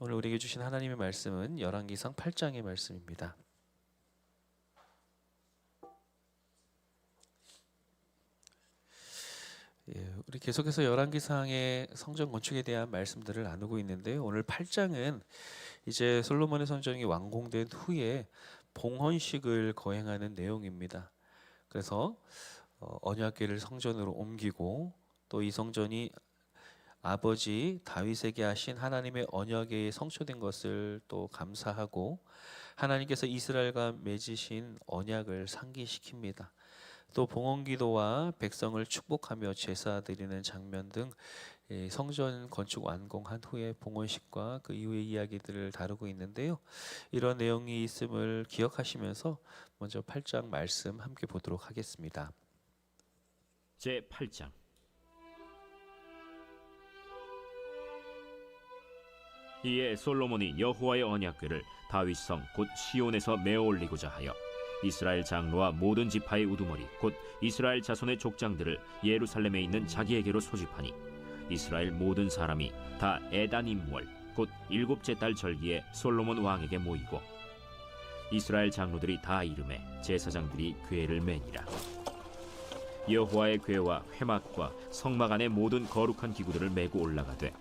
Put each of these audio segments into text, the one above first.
오늘 우리에게 주신 하나님의 말씀은 열왕기상 8장의 말씀입니다. 예, 우리 계속해서 열왕기상의 성전 건축에 대한 말씀들을 나누고 있는데요. 오늘 8장은 이제 솔로몬의 성전이 완공된 후에 봉헌식을 거행하는 내용입니다. 그래서 어, 언약궤를 성전으로 옮기고 또 이 성전이 아버지 다윗에게 하신 하나님의 언약에 성취된 것을 또 감사하고 하나님께서 이스라엘과 맺으신 언약을 상기시킵니다. 또 봉헌기도와 백성을 축복하며 제사 드리는 장면 등 예, 성전 건축 완공한 후에 봉헌식과 그 이후의 이야기들을 다루고 있는데요. 이런 내용이 있음을 기억하시면서 먼저 8장 말씀 함께 보도록 하겠습니다. 제 8장 이에 솔로몬이 여호와의 언약궤를 다윗성 곧 시온에서 메어 올리고자 하여 이스라엘 장로와 모든 지파의 우두머리 곧 이스라엘 자손의 족장들을 예루살렘에 있는 자기에게로 소집하니 이스라엘 모든 사람이 다 에다님월 곧 일곱째 달 절기에 솔로몬 왕에게 모이고 이스라엘 장로들이 다 이름에 제사장들이 궤를 매니라. 여호와의 궤와 회막과 성막 안의 모든 거룩한 기구들을 메고 올라가되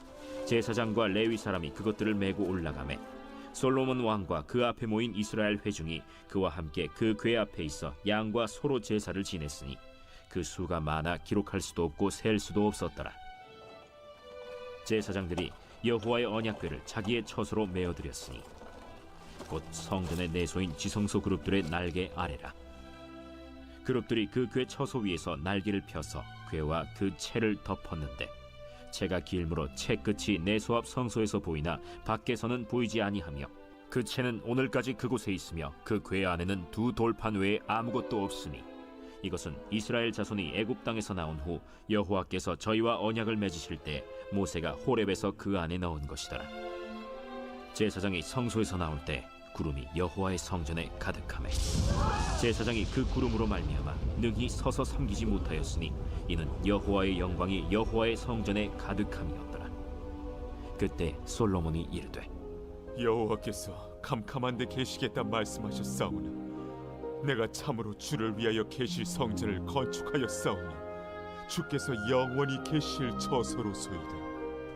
제사장과 레위 사람이 그것들을 메고 올라가매 솔로몬 왕과 그 앞에 모인 이스라엘 회중이 그와 함께 그 궤 앞에 있어 양과 소로 제사를 지냈으니 그 수가 많아 기록할 수도 없고 셀 수도 없었더라. 제사장들이 여호와의 언약궤를 자기의 처소로 메어 드렸으니 곧 성전의 내소인 지성소 그룹들의 날개 아래라. 그룹들이 그 궤 처소 위에서 날개를 펴서 궤와 그 채를 덮었는데 채가 길므로 채 끝이 내소 앞 성소에서 보이나 밖에서는 보이지 아니하며 그 채는 오늘까지 그곳에 있으며 그 궤 안에는 두 돌판 외에 아무것도 없으니 이것은 이스라엘 자손이 애굽 땅에서 나온 후 여호와께서 저희와 언약을 맺으실 때 모세가 호렙에서 그 안에 넣은 것이더라. 제사장이 성소에서 나올 때 구름이 여호와의 성전에 가득하매 제사장이 그 구름으로 말미암아 능히 서서 섬기지 못하였으니 이는 여호와의 영광이 여호와의 성전에 가득함이었더라. 그때 솔로몬이 이르되 여호와께서 캄캄한 데 계시겠다 말씀하셨사오나 내가 참으로 주를 위하여 계실 성전을 건축하였사오니 주께서 영원히 계실 처소로소이다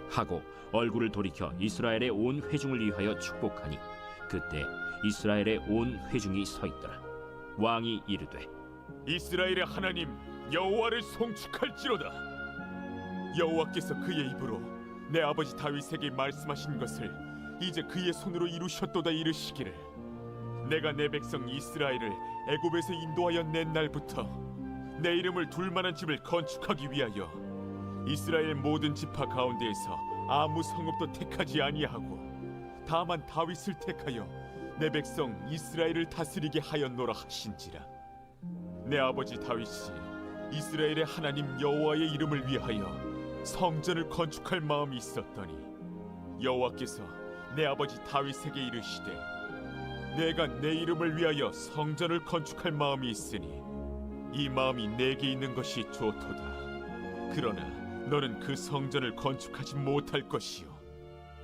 하고 얼굴을 돌이켜 이스라엘의 온 회중을 위하여 축복하니 그때 이스라엘의 온 회중이 서 있더라. 왕이 이르되 이스라엘의 하나님 여호와를 송축할지로다. 여호와께서 그의 입으로 내 아버지 다윗에게 말씀하신 것을 이제 그의 손으로 이루셨도다 이르시기를. 내가 내 백성 이스라엘을 애굽에서 인도하여 낸 날부터 내 이름을 둘만한 집을 건축하기 위하여 이스라엘 모든 지파 가운데에서 아무 성읍도 택하지 아니하고 다만 다윗을 택하여 내 백성 이스라엘을 다스리게 하였노라 하신지라. 내 아버지 다윗이 이스라엘의 하나님 여호와의 이름을 위하여 성전을 건축할 마음이 있었더니 여호와께서 내 아버지 다윗에게 이르시되 내가 내 이름을 위하여 성전을 건축할 마음이 있으니 이 마음이 내게 있는 것이 좋도다. 그러나 너는 그 성전을 건축하지 못할 것이요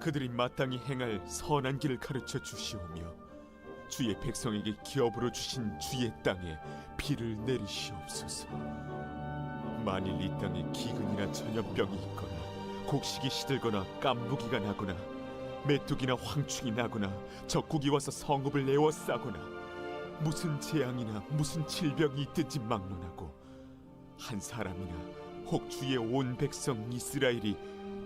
그들이 마땅히 행할 선한 길을 가르쳐 주시오며 주의 백성에게 기업으로 주신 주의 땅에 비를 내리시옵소서. 만일 이 땅에 기근이나 전염병이 있거나 곡식이 시들거나 깐부기가 나거나 메뚜기나 황충이 나거나 적국이 와서 성읍을 에워싸거나 무슨 재앙이나 무슨 질병이 있든지 막론하고 한 사람이나 혹 주의 온 백성 이스라엘이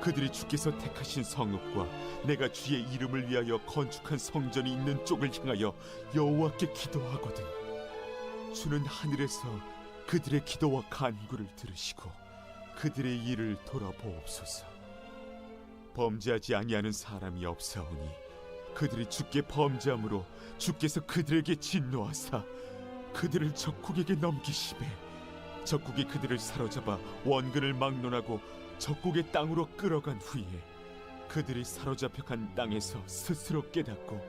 그들이 주께서 택하신 성읍과 내가 주의 이름을 위하여 건축한 성전이 있는 쪽을 향하여 여호와께 기도하거든. 주는 하늘에서 그들의 기도와 간구를 들으시고 그들의 일을 돌아보옵소서. 범죄하지 아니하는 사람이 없사오니 그들이 주께 범죄함으로 주께서 그들에게 진노하사 그들을 적국에게 넘기시매 적국이 그들을 사로잡아 원근을 막론하고 적국의 땅으로 끌어간 후에 그들이 사로잡혀 간 땅에서 스스로 깨닫고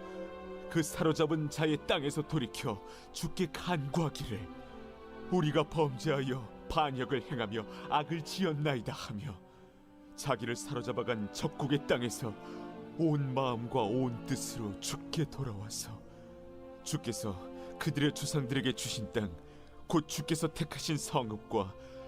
그 사로잡은 자의 땅에서 돌이켜 주께 간구하기를 우리가 범죄하여 반역을 행하며 악을 지었나이다 하며 자기를 사로잡아간 적국의 땅에서 온 마음과 온 뜻으로 주께 돌아와서 주께서 그들의 조상들에게 주신 땅 곧 주께서 택하신 성읍과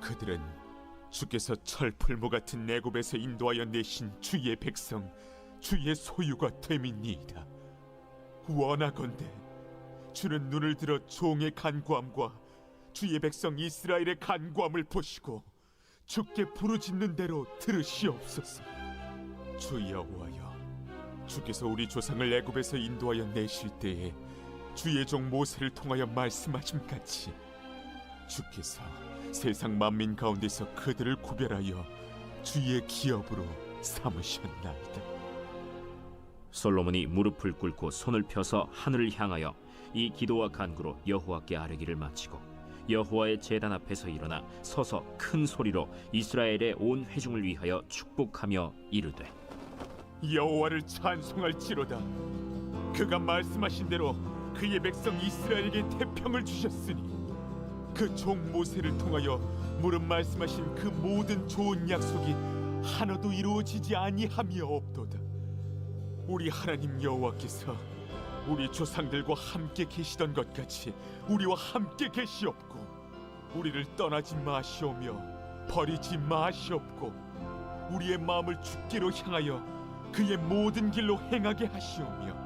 그들은 주께서 철풀모 같은 내굽에서 인도하여 내신 주의 백성 주의 소유가 됨이니이다. 원하건대 주는 눈을 들어 종의 간구함과 주의 백성 이스라엘의 간구함을 보시고 주께 부르짖는 대로 들으시옵소서. 주 여호와여 주께서 우리 조상을 애굽에서 인도하여 내실 때에 주의 종 모세를 통하여 말씀하신 같이 주께서 세상 만민 가운데서 그들을 구별하여 주의 기업으로 삼으셨나이다. 솔로몬이 무릎을 꿇고 손을 펴서 하늘을 향하여 이 기도와 간구로 여호와께 아뢰기를 마치고 여호와의 제단 앞에서 일어나 서서 큰 소리로 이스라엘의 온 회중을 위하여 축복하며 이르되 여호와를 찬송할지로다. 그가 말씀하신 대로 그의 백성 이스라엘에게 태평을 주셨으니 그 종 모세를 통하여 무릇 말씀하신 그 모든 좋은 약속이 하나도 이루어지지 아니함이 없도다. 우리 하나님 여호와께서 우리 조상들과 함께 계시던 것 같이 우리와 함께 계시옵고 우리를 떠나지 마시오며 버리지 마시옵고 우리의 마음을 주께로 향하여 그의 모든 길로 행하게 하시오며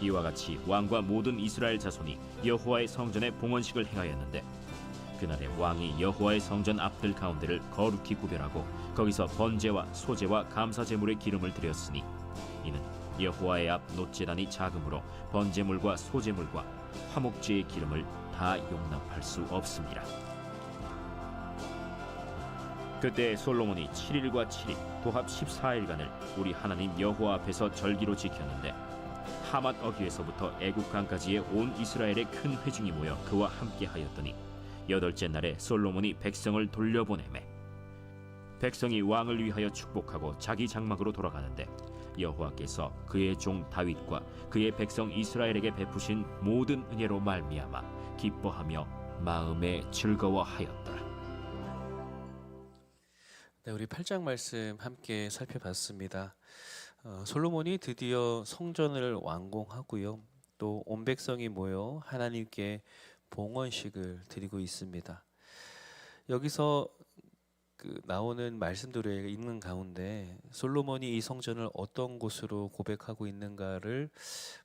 이와 같이 왕과 모든 이스라엘 자손이 여호와의 성전에 봉헌식을 행하였는데 그날에 왕이 여호와의 성전 앞들 가운데를 거룩히 구별하고 거기서 번제와 소제와 감사 제물의 기름을 드렸으니 이는 여호와의 앞 노제단이 작음으로 번제물과 소제물과 화목제의 기름을 다 용납할 수 없습니다. 그때 솔로몬이 7일과 7일 도합 14일간을 우리 하나님 여호와 앞에서 절기로 지켰는데 하맛 어귀에서부터 애국강까지의 온 이스라엘의 큰 회중이 모여 그와 함께 하였더니 여덟째 날에 솔로몬이 백성을 돌려보내매 백성이 왕을 위하여 축복하고 자기 장막으로 돌아가는데 여호와께서 그의 종 다윗과 그의 백성 이스라엘에게 베푸신 모든 은혜로 말미암아 기뻐하며 마음에 즐거워하였더라. 네, 우리 8장 말씀 함께 살펴봤습니다. 어, 솔로몬이 드디어 성전을 완공하고요. 또 온 백성이 모여 하나님께 봉헌식을 드리고 있습니다. 여기서 그 나오는 말씀들을 읽는 가운데 솔로몬이 이 성전을 어떤 곳으로 고백하고 있는가를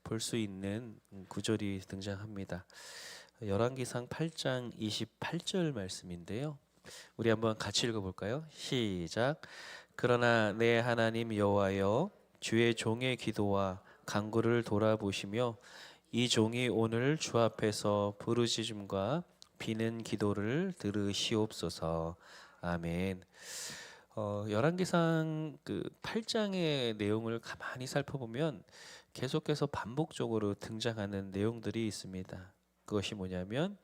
볼 수 있는 구절이 등장합니다. 열왕기상 8장 28절 말씀인데요. 우리 한번 같이 읽어 볼까요? 시작. 그러나 내 하나님 여호와여 주의 종의 기도와 간구를 돌아보시며 이 종이 오늘 주 앞에서 부르짖음과 비는 기도를 들으시옵소서. 아멘. 어, 열왕기상 그 8장의 내용을 가만히 살펴보면 계속해서 반복적으로 등장하는 내용들이 있습니다. 그것이 뭐냐면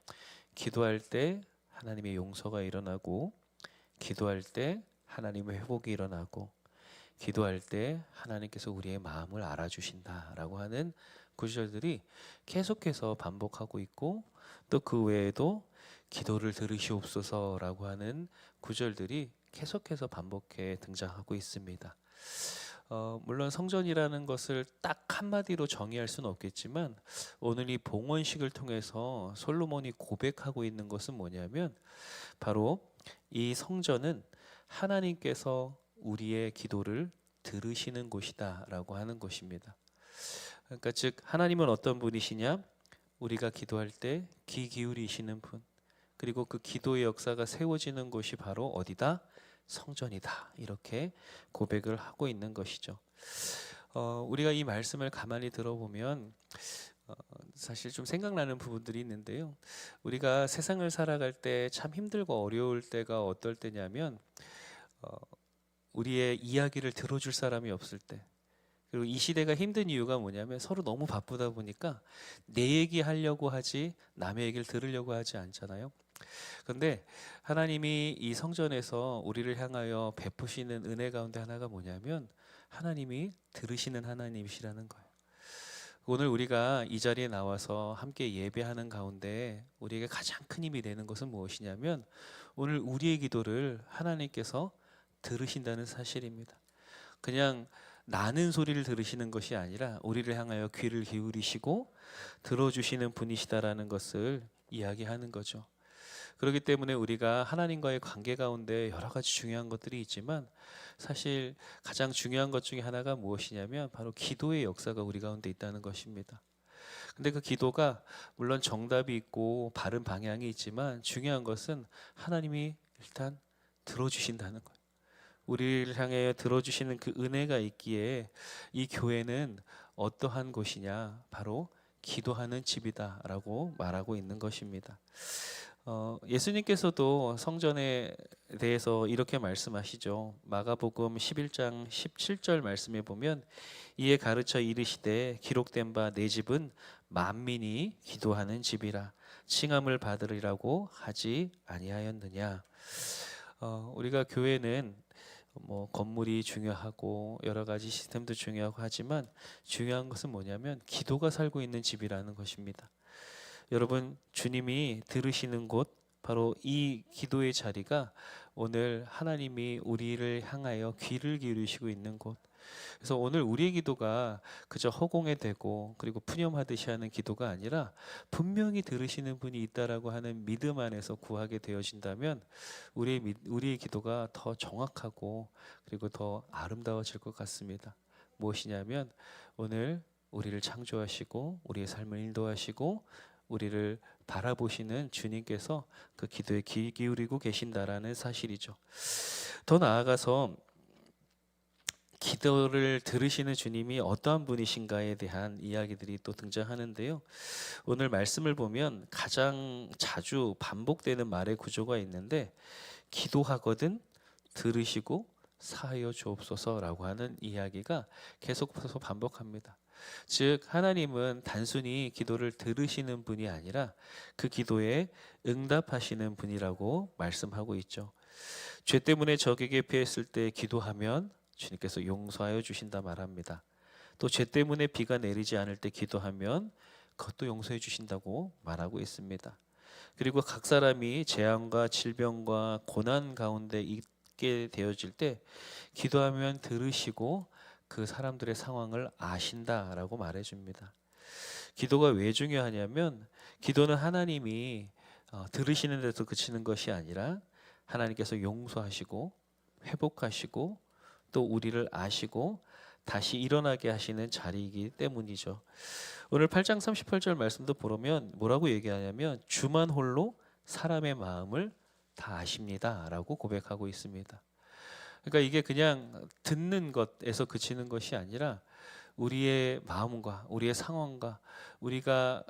기도할 때 하나님의 용서가 일어나고 기도할 때 하나님의 회복이 일어나고 기도할 때 하나님께서 우리의 마음을 알아주신다라고 하는 구절들이 계속해서 반복하고 있고 또 그 외에도 기도를 들으시옵소서라고 하는 구절들이 계속해서 반복해 등장하고 있습니다. 어, 물론 성전이라는 것을 딱 한마디로 정의할 수는 없겠지만 오늘 이 봉헌식을 통해서 솔로몬이 고백하고 있는 것은 뭐냐면 바로 이 성전은 하나님께서 우리의 기도를 들으시는 곳이다라고 하는 것입니다. 그러니까 즉 하나님은 어떤 분이시냐? 우리가 기도할 때 귀 기울이시는 분. 그리고 그 기도의 역사가 세워지는 곳이 바로 어디다? 성전이다. 이렇게 고백을 하고 있는 것이죠. 어, 우리가 이 말씀을 가만히 들어보면 어, 사실 좀 생각나는 부분들이 있는데요. 우리가 세상을 살아갈 때 참 힘들고 어려울 때가 어떨 때냐면 어, 우리의 이야기를 들어줄 사람이 없을 때 그리고 이 시대가 힘든 이유가 뭐냐면 서로 너무 바쁘다 보니까 내 얘기 하려고 하지 남의 얘기를 들으려고 하지 않잖아요. 그런데 하나님이 이 성전에서 우리를 향하여 베푸시는 은혜 가운데 하나가 뭐냐면 하나님이 들으시는 하나님이시라는 거예요. 오늘 우리가 이 자리에 나와서 함께 예배하는 가운데 우리에게 가장 큰 힘이 되는 것은 무엇이냐면 오늘 우리의 기도를 하나님께서 들으신다는 사실입니다. 그냥 나는 소리를 들으시는 것이 아니라 우리를 향하여 귀를 기울이시고 들어주시는 분이시다라는 것을 이야기하는 거죠. 그렇기 때문에 우리가 하나님과의 관계 가운데 여러 가지 중요한 것들이 있지만 사실 가장 중요한 것 중에 하나가 무엇이냐면 바로 기도의 역사가 우리 가운데 있다는 것입니다. 근데 그 기도가 물론 정답이 있고 바른 방향이 있지만 중요한 것은 하나님이 일단 들어주신다는 거예요. 우리를 향해 들어주시는 그 은혜가 있기에 이 교회는 어떠한 곳이냐? 바로 기도하는 집이다라고 말하고 있는 것입니다. 어, 예수님께서도 성전에 대해서 이렇게 말씀하시죠. 마가복음 11장 17절 말씀에 보면 이에 가르쳐 이르시되 기록된 바 내 집은 만민이 기도하는 집이라 칭함을 받으리라고 하지 아니하였느냐. 어, 우리가 교회는 뭐 건물이 중요하고 여러 가지 시스템도 중요하고 하지만 중요한 것은 뭐냐면 기도가 살고 있는 집이라는 것입니다. 여러분 주님이 들으시는 곳 바로 이 기도의 자리가 오늘 하나님이 우리를 향하여 귀를 기울이시고 있는 곳. 그래서 오늘 우리의 기도가 그저 허공에 대고 그리고 푸념하듯이 하는 기도가 아니라 분명히 들으시는 분이 있다라고 하는 믿음 안에서 구하게 되어진다면 우리의 미- 우리의 기도가 더 정확하고 그리고 더 아름다워질 것 같습니다. 무엇이냐면 오늘 우리를 창조하시고 우리의 삶을 인도하시고 우리를 바라보시는 주님께서 그 기도에 귀 기울이고 계신다라는 사실이죠. 더 나아가서 기도를 들으시는 주님이 어떠한 분이신가에 대한 이야기들이 또 등장하는데요. 오늘 말씀을 보면 가장 자주 반복되는 말의 구조가 있는데 기도하거든 들으시고 사하여 주옵소서라고 하는 이야기가 계속해서 반복합니다. 즉 하나님은 단순히 기도를 들으시는 분이 아니라 그 기도에 응답하시는 분이라고 말씀하고 있죠. 죄 때문에 적에게 피했을 때 기도하면 주님께서 용서하여 주신다 말합니다. 또 죄 때문에 비가 내리지 않을 때 기도하면 그것도 용서해 주신다고 말하고 있습니다. 그리고 각 사람이 재앙과 질병과 고난 가운데 있게 되어질 때 기도하면 들으시고 그 사람들의 상황을 아신다라고 말해 줍니다. 기도가 왜 중요하냐면 기도는 하나님이 어, 들으시는 데서 그치는 것이 아니라 하나님께서 용서하시고 회복하시고 또 우리를 아시고 다시 일어나게 하시는 자리이기 때문이죠. 오늘 8장 38절 말씀도 보면 뭐라고 얘기하냐면 주만 홀로 사람의 마음을 다 아십니다라고 고백하고 있습니다. 그러니까 이게 그냥 듣는 것에서 그치는 것이 아니라 우리의 마음과 우리의 상황과 우리가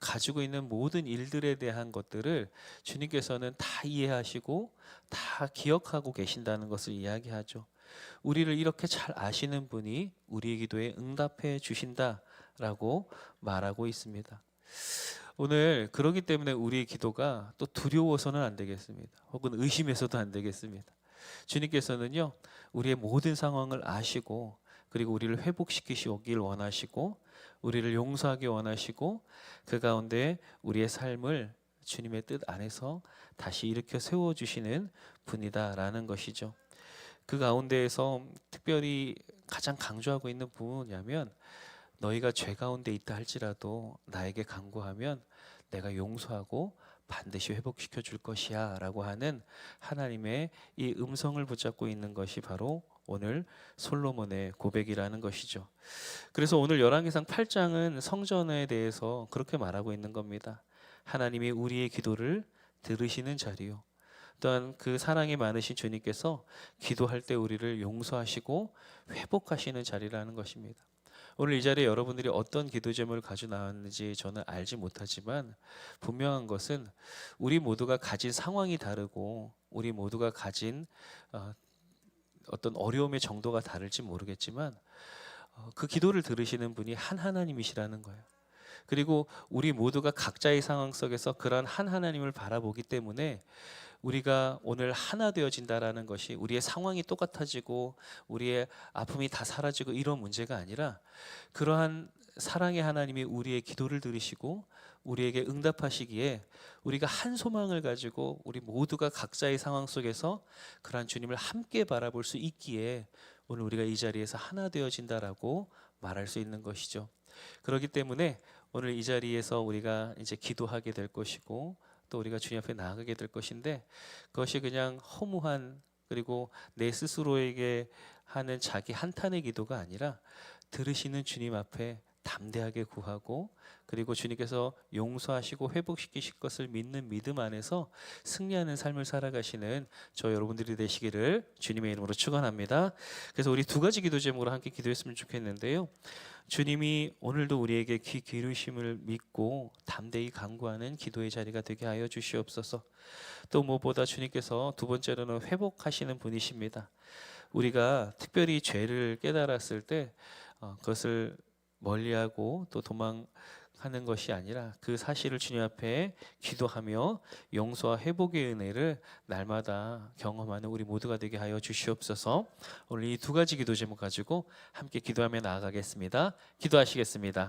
가지고 있는 모든 일들에 대한 것들을 주님께서는 다 이해하시고 다 기억하고 계신다는 것을 이야기하죠. 우리를 이렇게 잘 아시는 분이 우리의 기도에 응답해 주신다라고 말하고 있습니다. 오늘 그러기 때문에 우리의 기도가 또 두려워서는 안 되겠습니다. 혹은 의심해서도 안 되겠습니다. 주님께서는요, 우리의 모든 상황을 아시고 그리고 우리를 회복시키시길 원하시고 우리를 용서하기 원하시고 그 가운데 우리의 삶을 주님의 뜻 안에서 다시 일으켜 세워 주시는 분이다라는 것이죠. 그 가운데에서 특별히 가장 강조하고 있는 부분은 뭐냐면 너희가 죄 가운데 있다 할지라도 나에게 간구하면 내가 용서하고 반드시 회복시켜 줄 것이야라고 하는 하나님의 이 음성을 붙잡고 있는 것이 바로 오늘 솔로몬의 고백이라는 것이죠. 그래서 오늘 열왕기상 8장은 성전에 대해서 그렇게 말하고 있는 겁니다. 하나님이 우리의 기도를 들으시는 자리요. 또한 그 사랑이 많으신 주님께서 기도할 때 우리를 용서하시고 회복하시는 자리라는 것입니다. 오늘 이 자리에 여러분들이 어떤 기도 제목을 가지고 나왔는지 저는 알지 못하지만 분명한 것은 우리 모두가 가진 상황이 다르고 우리 모두가 가진 어, 어떤 어려움의 정도가 다를지 모르겠지만 어, 그 기도를 들으시는 분이 한 하나님이시라는 거예요. 그리고 우리 모두가 각자의 상황 속에서 그러한 한 하나님을 바라보기 때문에 우리가 오늘 하나 되어진다라는 것이 우리의 상황이 똑같아지고 우리의 아픔이 다 사라지고 이런 문제가 아니라 그러한 사랑의 하나님이 우리의 기도를 들으시고 우리에게 응답하시기에 우리가 한 소망을 가지고 우리 모두가 각자의 상황 속에서 그러한 주님을 함께 바라볼 수 있기에 오늘 우리가 이 자리에서 하나 되어진다라고 말할 수 있는 것이죠. 그렇기 때문에 오늘 이 자리에서 우리가 이제 기도하게 될 것이고 또 우리가 주님 앞에 나아가게 될 것인데 그것이 그냥 허무한 그리고 내 스스로에게 하는 자기 한탄의 기도가 아니라 들으시는 주님 앞에 담대하게 구하고 그리고 주님께서 용서하시고 회복시키실 것을 믿는 믿음 안에서 승리하는 삶을 살아가시는 저 여러분들이 되시기를 주님의 이름으로 축원합니다. 그래서 우리 두 가지 기도 제목으로 함께 기도했으면 좋겠는데요. 주님이 오늘도 우리에게 귀 기르심을 믿고 담대히 간구하는 기도의 자리가 되게 하여 주시옵소서. 또 무엇보다 주님께서 두 번째로는 회복하시는 분이십니다. 우리가 특별히 죄를 깨달았을 때 어, 그것을 멀리하고 또 도망 하는 것이 아니라 그 사실을 주님 앞에 기도하며 용서와 회복의 은혜를 날마다 경험하는 우리 모두가 되게 하여 주시옵소서. 오늘 이 두 가지 기도 제목 가지고 함께 기도하며 나아가겠습니다. 기도하시겠습니다.